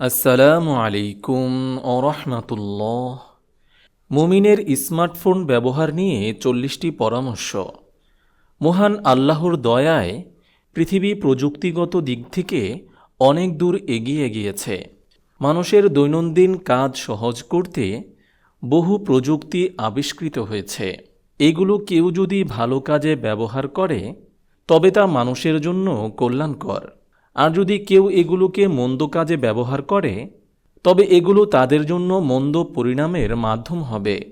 আসসালামু আলাইকুম রহমতুল্লাহ। মুমিনের স্মার্টফোন ব্যবহার নিয়ে চল্লিশটি পরামর্শ। মহান আল্লাহর দয়ায় পৃথিবী প্রযুক্তিগত দিক থেকে অনেক দূর এগিয়ে গিয়েছে। মানুষের দৈনন্দিন কাজ সহজ করতে বহু প্রযুক্তি আবিষ্কৃত হয়েছে। এগুলো কেউ যদি ভালো কাজে ব্যবহার করে, তবে তা মানুষের জন্য কল্যাণকর। আর যদি কেউ এগুলোকে মন্দ কাজে ব্যবহার করে, তবে এগুলো তাদের জন্য মন্দ পরিণামের মাধ্যম হবে।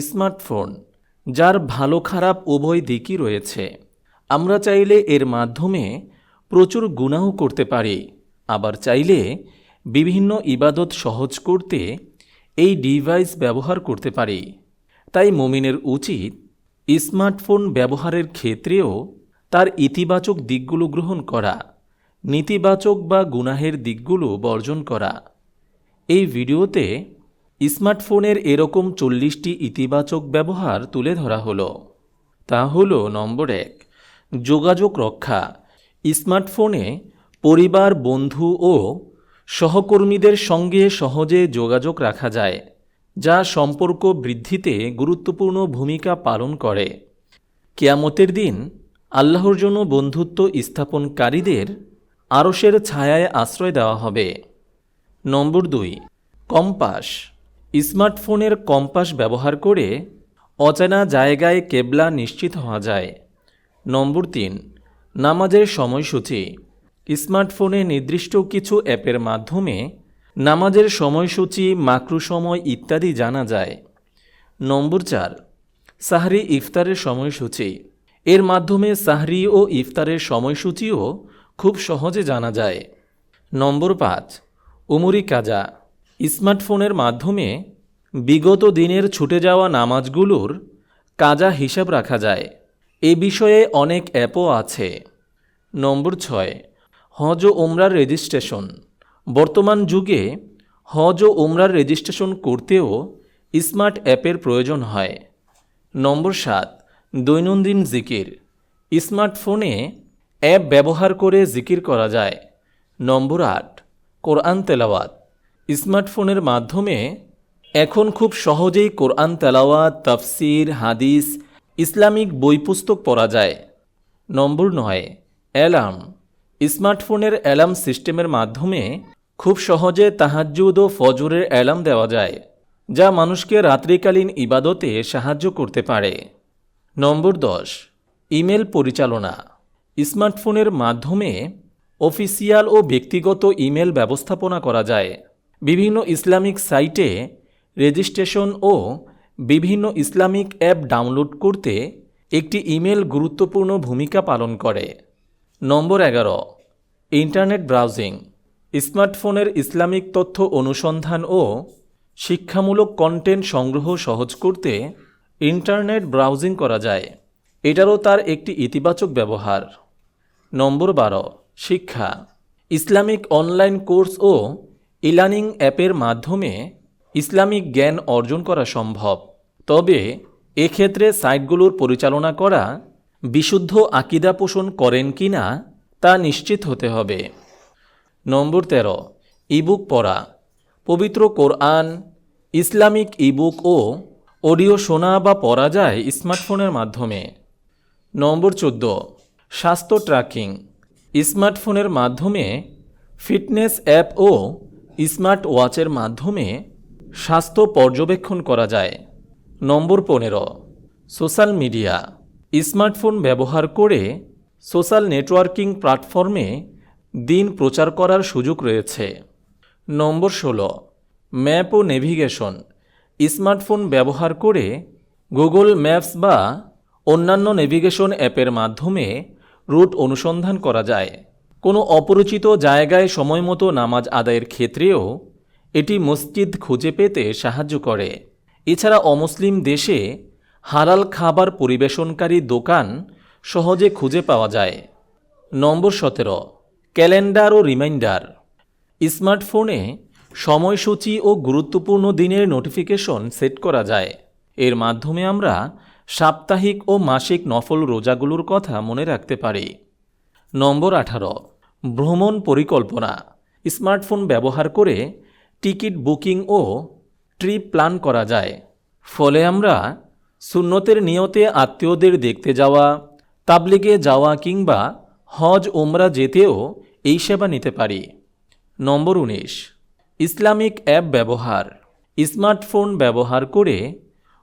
স্মার্টফোন, যার ভালো খারাপ উভয় দিকই রয়েছে। আমরা চাইলে এর মাধ্যমে প্রচুর গুনাহ করতে পারি। আবার চাইলে বিভিন্ন ইবাদত সহজ করতে এই ডিভাইস ব্যবহার করতে পারি। তাই মমিনের উচিত স্মার্টফোন ব্যবহারের ক্ষেত্রেও তার ইতিবাচক দিকগুলো গ্রহণ করা। নেতিবাচক বা গুনাহের দিকগুলো বর্জন করা। এই ভিডিওতে স্মার্টফোনের এরকম চল্লিশটি ইতিবাচক ব্যবহার তুলে ধরা হলো। তা হলো, নম্বর এক, যোগাযোগ রক্ষা। স্মার্টফোনে পরিবার, বন্ধু ও সহকর্মীদের সঙ্গে সহজে যোগাযোগ রাখা যায়, যা সম্পর্ক বৃদ্ধিতে গুরুত্বপূর্ণ ভূমিকা পালন করে। কেয়ামতের দিন আল্লাহর জন্য বন্ধুত্ব স্থাপনকারীদের আরসের ছায়ায় আশ্রয় দেওয়া হবে। নম্বর দুই, কম্পাস। স্মার্টফোনের কম্পাস ব্যবহার করে অচেনা জায়গায় কেবলা নিশ্চিত হওয়া যায়। নম্বর তিন, নামাজের সময়সূচি। স্মার্টফোনে নির্দিষ্ট কিছু অ্যাপের মাধ্যমে নামাজের সময়সূচি, মাকরু সময় ইত্যাদি জানা যায়। নম্বর চার, সাহরি ইফতারের সময়সূচি। এর মাধ্যমে সাহরি ও ইফতারের সময়সূচিও খুব সহজে জানা যায়। নম্বর পাঁচ, উমরি কাজা। স্মার্টফোনের মাধ্যমে বিগত দিনের ছুটে যাওয়া নামাজগুলোর কাজা হিসাব রাখা যায়। এ বিষয়ে অনেক অ্যাপও আছে। নম্বর ছয়, হজ ও ওমরার রেজিস্ট্রেশন। বর্তমান যুগে হজ ও ওমরার রেজিস্ট্রেশন করতেও স্মার্ট অ্যাপের প্রয়োজন হয়। নম্বর সাত, দৈনন্দিন জিকির। স্মার্টফোনে অ্যাপ ব্যবহার করে জিকির করা যায়। নম্বর আট, কোরআন তেলাওয়াত। স্মার্টফোনের মাধ্যমে এখন খুব সহজেই কোরআন তেলাওয়াত, তাফসির, হাদিস, ইসলামিক বই পুস্তক পড়া যায়। নম্বর নয়, অ্যালার্ম। স্মার্টফোনের অ্যালার্ম সিস্টেমের মাধ্যমে খুব সহজে তাহাজ্জুদ ও ফজরের অ্যালার্ম দেওয়া যায়, যা মানুষকে রাত্রিকালীন ইবাদতে সাহায্য করতে পারে। নম্বর দশ, ইমেল পরিচালনা। স্মার্টফোনের মাধ্যমে অফিসিয়াল ও ব্যক্তিগত ইমেল ব্যবস্থাপনা করা যায়। বিভিন্ন ইসলামিক সাইটে রেজিস্ট্রেশন ও বিভিন্ন ইসলামিক অ্যাপ ডাউনলোড করতে একটি ইমেল গুরুত্বপূর্ণ ভূমিকা পালন করে। নম্বর এগারো, ইন্টারনেট ব্রাউজিং। স্মার্টফোনের ইসলামিক তথ্য অনুসন্ধান ও শিক্ষামূলক কন্টেন্ট সংগ্রহ সহজ করতে ইন্টারনেট ব্রাউজিং করা যায়। এটারও তার একটি ইতিবাচক ব্যবহার। নম্বর বারো, শিক্ষা। ইসলামিক অনলাইন কোর্স ও ইলার্নিং অ্যাপের মাধ্যমে ইসলামিক জ্ঞান অর্জন করা সম্ভব। তবে এক্ষেত্রে সাইটগুলোর পরিচালনা করা বিশুদ্ধ আকিদা পোষণ করেন কি না তা নিশ্চিত হতে হবে। নম্বর তেরো, ইবুক পড়া। পবিত্র কোরআন, ইসলামিক ইবুক ও অডিও শোনা বা পড়া যায় স্মার্টফোনের মাধ্যমে। নম্বর চোদ্দ স্বাস্থ্য ট্র্যাকিং, স্মার্টফোনের মাধ্যমে, ফিটনেস অ্যাপ ও স্মার্ট ওয়াচের মাধ্যমে স্বাস্থ্য পর্যবেক্ষণ করা যায়। নম্বর পনেরো, সোশ্যাল মিডিয়া, স্মার্টফোন ব্যবহার করে সোশ্যাল নেটওয়ার্কিং প্ল্যাটফর্মে দিন প্রচার করার সুযোগ রয়েছে। নম্বর ষোলো, ম্যাপ ও নেভিগেশন, স্মার্টফোন ব্যবহার করে গুগল ম্যাপস বা অন্যান্য নেভিগেশন অ্যাপের মাধ্যমে রুট অনুসন্ধান করা যায়। কোনো অপরিচিত জায়গায় সময়মতো নামাজ আদায়ের ক্ষেত্রেও এটি মসজিদ খুঁজে পেতে সাহায্য করে। এছাড়া অমুসলিম দেশে হালাল খাবার পরিবেশনকারী দোকান সহজে খুঁজে পাওয়া যায়। নম্বর সতেরো, ক্যালেন্ডার ও রিমাইন্ডার। স্মার্টফোনে সময়সূচি ও গুরুত্বপূর্ণ দিনের নোটিফিকেশন সেট করা যায়। এর মাধ্যমে আমরা সাপ্তাহিক ও মাসিক নফল রোজাগুলোর কথা মনে রাখতে পারি। নম্বর আঠারো, ভ্রমণ পরিকল্পনা। স্মার্টফোন ব্যবহার করে টিকিট বুকিং ও ট্রিপ প্ল্যান করা যায়। ফলে আমরা সুন্নতের নিয়তে আত্মীয়দের দেখতে যাওয়া, তাবলিগে যাওয়া কিংবা হজ ওমরা যেতেও এই সেবা নিতে পারি। নম্বর উনিশ, ইসলামিক অ্যাপ ব্যবহার। স্মার্টফোন ব্যবহার করে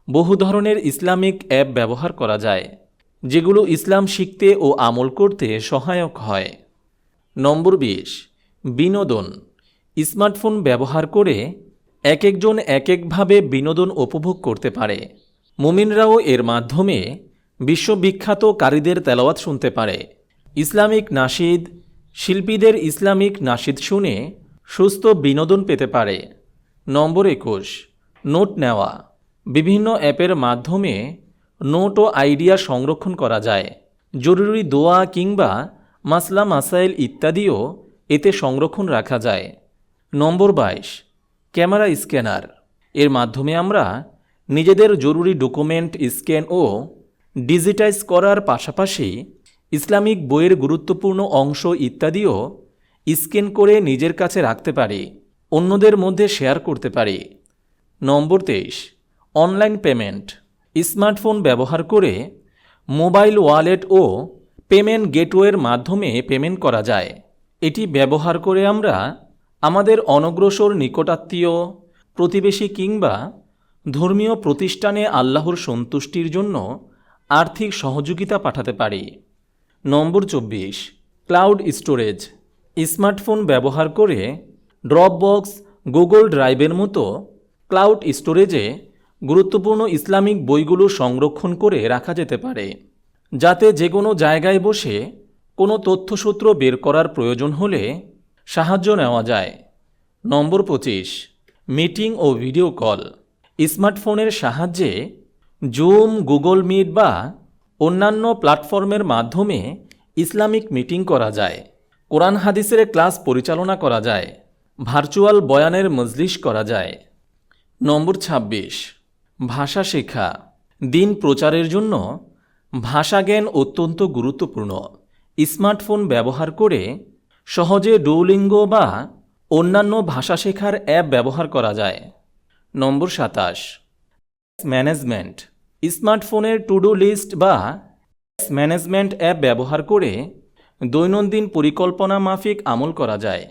বহু ধরনের ইসলামিক অ্যাপ ব্যবহার করা যায়, যেগুলো ইসলাম শিখতে ও আমল করতে সহায়ক হয়। নম্বর বিশ, বিনোদন। স্মার্টফোন ব্যবহার করে এক একজন এক একভাবে বিনোদন উপভোগ করতে পারে। মুমিনরাও এর মাধ্যমে বিশ্ববিখ্যাত কারীদের তেলাওয়াত শুনতে পারে। ইসলামিক নাশিদ শিল্পীদের ইসলামিক নাশিদ শুনে সুস্থ বিনোদন পেতে পারে। নম্বর একুশ, নোট নেওয়া। বিভিন্ন অ্যাপের মাধ্যমে নোট ও আইডিয়া সংরক্ষণ করা যায়। জরুরি দোয়া কিংবা মাসলা মাসাইল ইত্যাদিও এতে সংরক্ষণ রাখা যায়। নম্বর বাইশ, ক্যামেরা স্ক্যানার। এর মাধ্যমে আমরা নিজেদের জরুরি ডকুমেন্ট স্ক্যান ও ডিজিটাইজ করার পাশাপাশি ইসলামিক বইয়ের গুরুত্বপূর্ণ অংশ ইত্যাদিও স্ক্যান করে নিজের কাছে রাখতে পারি, অন্যদের মধ্যে শেয়ার করতে পারি। নম্বর তেইশ অনলাইন পেমেন্ট, স্মার্টফোন ব্যবহার করে মোবাইল ওয়ালেট ও পেমেন্ট গেটওয়ের মাধ্যমে পেমেন্ট করা যায়। এটি ব্যবহার করে আমরা আমাদের অনগ্রসর নিকটাত্মীয়, প্রতিবেশী কিংবা ধর্মীয় প্রতিষ্ঠানে আল্লাহর সন্তুষ্টির জন্য আর্থিক সহযোগিতা পাঠাতে পারি। নম্বর চব্বিশ, ক্লাউড স্টোরেজ, স্মার্টফোন ব্যবহার করে ড্রপবক্স গুগল ড্রাইভের মতো ক্লাউড স্টোরেজে গুরুত্বপূর্ণ ইসলামিক বইগুলো সংরক্ষণ করে রাখা যেতে পারে, যাতে যে কোনো জায়গায় বসে কোনো তথ্যসূত্র বের করার প্রয়োজন হলে সাহায্য নেওয়া যায়। নম্বর পঁচিশ, মিটিং ও ভিডিও কল। স্মার্টফোনের সাহায্যে জুম, গুগল মিট বা অন্যান্য প্ল্যাটফর্মের মাধ্যমে ইসলামিক মিটিং করা যায়। কোরআন হাদিসের ক্লাস পরিচালনা করা যায়। ভার্চুয়াল বয়ানের মজলিস করা যায়। নম্বর ২৬ ভাষা শেখা দিন প্রচারের জন্য ভাষা জ্ঞান অত্যন্ত গুরুত্বপূর্ণ। স্মার্টফোন ব্যবহার করে সহজে ডৌলিঙ্গো বা অন্যান্য ভাষা শেখার অ্যাপ ব্যবহার করা যায়। নম্বর সাতাশ, ম্যানেজমেন্ট। স্মার্টফোনের টু ডু লিস্ট বা ম্যানেজমেন্ট অ্যাপ ব্যবহার করে দৈনন্দিন পরিকল্পনা মাফিক আমল করা যায়।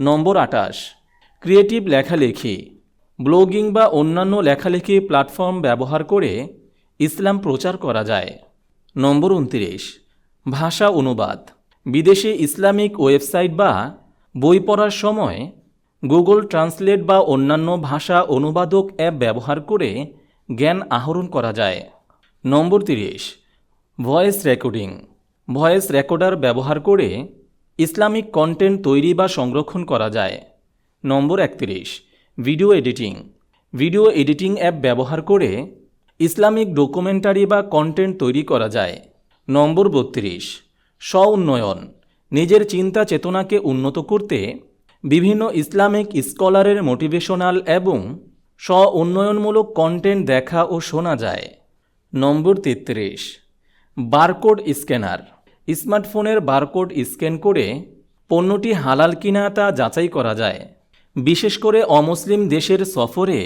নম্বর আটাশ ক্রিয়েটিভ লেখালেখি। ব্লগিং বা অন্যান্য লেখালেখি প্ল্যাটফর্ম ব্যবহার করে ইসলাম প্রচার করা যায়। নম্বর উনত্রিশ, ভাষা অনুবাদ। বিদেশে ইসলামিক ওয়েবসাইট বা বই পড়ার সময় গুগল ট্রান্সলেট বা অন্যান্য ভাষা অনুবাদক অ্যাপ ব্যবহার করে জ্ঞান আহরণ করা যায়। নম্বর তিরিশ, ভয়েস রেকর্ডিং। ভয়েস রেকর্ডার ব্যবহার করে ইসলামিক কন্টেন্ট তৈরি বা সংরক্ষণ করা যায়। নম্বর একত্রিশ video editing. Video editing app ব্যবহার করে ইসলামিক ডকুমেন্টারি বা কন্টেন্ট তৈরি করা যায়। নম্বর বত্রিশ স্ব উন্নয়ন নিজের চিন্তা চেতনাকে উন্নত করতে বিভিন্ন ইসলামিক স্কলারের মোটিভেশনাল এবং স্ব উন্নয়নমূলক কন্টেন্ট দেখা ও শোনা যায়। নম্বর তেত্রিশ, বারকোড স্ক্যানার। স্মার্টফোনের বারকোড স্ক্যান করে পণ্যটি হালাল কিনা তা যাচাই করা যায়। বিশেষ করে অমুসলিম দেশের সফরে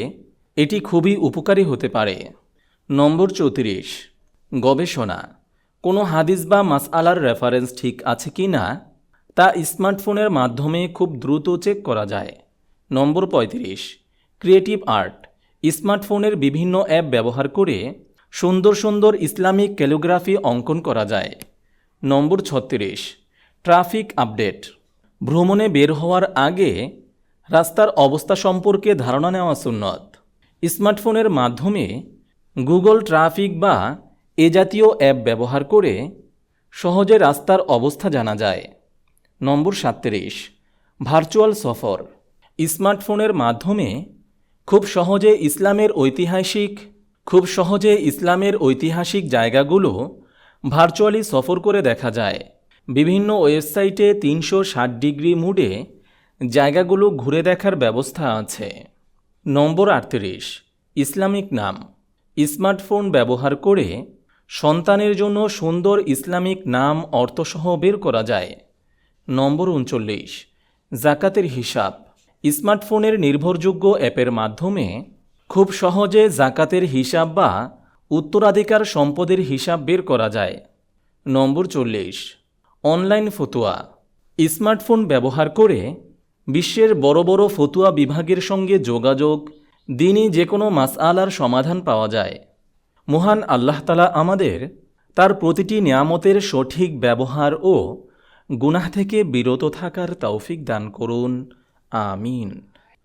এটি খুবই উপকারী হতে পারে। নম্বর চৌত্রিশ, গবেষণা। কোনো হাদিস বা মাসআলার রেফারেন্স ঠিক আছে কি না, তা স্মার্টফোনের মাধ্যমে খুব দ্রুত চেক করা যায়। নম্বর পঁয়ত্রিশ ক্রিয়েটিভ আর্ট স্মার্টফোনের বিভিন্ন অ্যাপ ব্যবহার করে সুন্দর সুন্দর ইসলামিক ক্যালিগ্রাফি অঙ্কন করা যায়। নম্বর ছত্রিশ ট্রাফিক আপডেট ভ্রমণে বের হওয়ার আগে রাস্তার অবস্থা সম্পর্কে ধারণা নেওয়া সুন্নত। স্মার্টফোনের মাধ্যমে গুগল ট্রাফিক বা এ জাতীয় অ্যাপ ব্যবহার করে সহজে রাস্তার অবস্থা জানা যায়। নম্বর সাতত্রিশ, ভার্চুয়াল সফর। স্মার্টফোনের মাধ্যমে খুব সহজে ইসলামের ঐতিহাসিক, খুব সহজে ইসলামের ঐতিহাসিক জায়গাগুলো ভার্চুয়ালি সফর করে দেখা যায়। বিভিন্ন ওয়েবসাইটে তিনশো ষাট ডিগ্রি মুডে জায়গাগুলো ঘুরে দেখার ব্যবস্থা আছে। নম্বর আটত্রিশ, ইসলামিক নাম। স্মার্টফোন ব্যবহার করে সন্তানের জন্য সুন্দর ইসলামিক নাম অর্থসহ বের করা যায়। নম্বর উনচল্লিশ, জাকাতের হিসাব। স্মার্টফোনের নির্ভরযোগ্য অ্যাপের মাধ্যমে খুব সহজে জাকাতের হিসাব বা উত্তরাধিকার সম্পদের হিসাব বের করা যায়। নম্বর চল্লিশ, অনলাইন ফতুয়া। স্মার্টফোন ব্যবহার করে বিশ্বের বড় বড় ফতুয়া বিভাগের সঙ্গে যোগাযোগ, দিনই যে কোনো মাসআলার সমাধান পাওয়া যায়। মহান আল্লাহতালা আমাদের তার প্রতিটি নিয়ামতের সঠিক ব্যবহার ও গুনাহ থেকে বিরত থাকার তৌফিক দান করুন। আমিন।